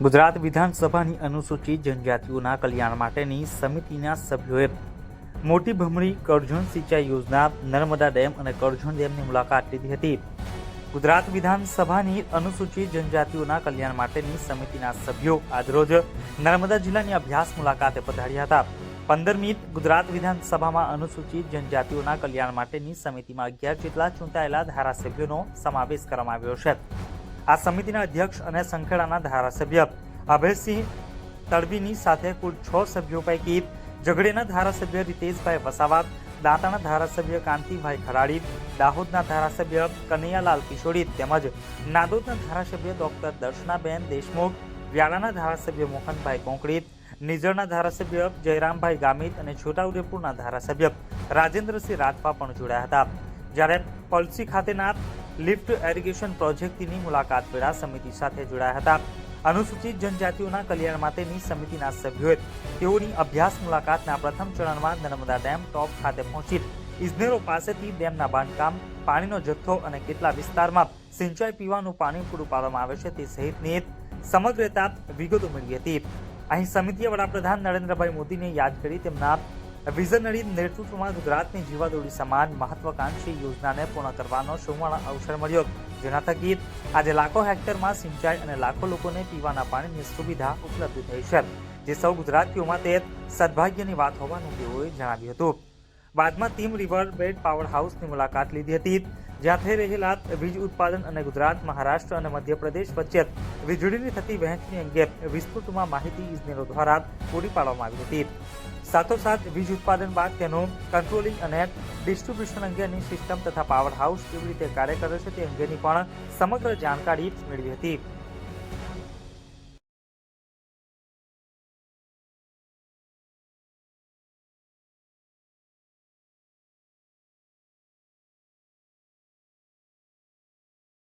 ગુજરાત વિધાનસભાની અનુસૂચિત જનજાતિઓના કલ્યાણ માટેની સમિતિના સભ્યોએ મોટી ભમરી કરજણ સિંચાઈ યોજના, નર્મદા ડેમ અને કરજણ ડેમની મુલાકાત લીધી હતી. ગુજરાત વિધાનસભાની અનુસૂચિત જનજાતિઓના કલ્યાણ માટેની સમિતિના સભ્યો આજરોજ નર્મદા જિલ્લાની અભ્યાસ મુલાકાતે પધાર્યા હતા. પંદરમી ગુજરાત વિધાનસભામાં અનુસૂચિત જનજાતિઓના કલ્યાણ માટેની સમિતિમાં અગિયાર જેટલા ચૂંટાયેલા ધારાસભ્યોનો સમાવેશ કરવામાં આવ્યો છે. આ સમિતિના અધ્યક્ષ અને સંખેડાના ધારાસભ્ય. અભયસિંહ તડવીની સાથે કુલ છ સભ્યો પૈકી ઝઘડેના ધારાસભ્ય રીતેશભાઈ વસાવા દાંતાના ધારાસભ્ય કાંતિભાઈ ખરાડી, દાહોદના ધારાસભ્ય કનૈયાલાલ કિશોરી તેમજ નાદોદના ધારાસભ્ય ડોક્ટર દર્શનાબેન દેશમુખ વ્યાળાના ધારાસભ્ય મોહનભાઈ કોંકડી નિઝરના ધારાસભ્ય જયરામભાઈ ગામિત અને છોટાઉદેપુરના ધારાસભ્ય રાજેન્દ્રસિંહ રાઠવા પણ જોડાયા હતા. જ્યારે પલસી ખાતેના લિફ્ટ એરિગેશન પ્રોજેક્ટની મુલાકાત વેળા સમિતિ સાથે જોડાયા હતા. અનુસૂચિત જનજાતિઓના કલ્યાણ માટેની સમિતિના સભ્યોએ તેઓની અભ્યાસ મુલાકાતના પ્રથમ ચરણમાં નર્મદા ડેમ ટોપ ખાતે પહોંચી ઇજનેરો પાસેથી ડેમના બાંધકામ, પાણીનો જથ્થો અને કેટલા વિસ્તારમાં સિંચાઈ પીવાનું પાણી પૂરું પાડવામાં આવે છે તે સહિતની સમગ્રતા વિગતો મેળવી હતી. અહીં સમિતિએ વડાપ્રધાન નરેન્દ્રભાઈ મોદીને યાદ કરી તેમના વિઝનરી નેતૃત્વમાં ગુજરાતની જીવાદોડી સમાન મહત્વાકાંક્ષી યોજનાને પૂર્ણ કરવાનો સુવર્ણ અવસર મળ્યો. જેના થકી આજે લાખો હેક્ટરમાં સિંચાઈ અને લાખો લોકોને પીવાના પાણીની સુવિધા ઉપલબ્ધ થઈ છે. જે સૌ ગુજરાતીઓ માટે સદભાગ્યની વાત હોવાનું તેઓએ જણાવ્યું હતું. બાદમાં ટીમ રિવર બેડ પાવર હાઉસની મુલાકાત લીધી હતી. જ્યાં થઈ રહેલા વીજ ઉત્પાદન અને ગુજરાત, મહારાષ્ટ્ર અને મધ્યપ્રદેશ વચ્ચે વીજળીની થતી વહેંચણી અંગે વિસ્તૃતમાં માહિતી ઇજનેરો દ્વારા પૂરી પાડવામાં આવી હતી. સાથોસાથ વીજ ઉત્પાદન બાદ તેનું કંટ્રોલિંગ અને ડિસ્ટ્રીબ્યુશન અંગેની સિસ્ટમ તથા પાવર હાઉસ કેવી રીતે કાર્ય કરે છે તે અંગેની પણ સમગ્ર જાણકારી મેળવી હતી.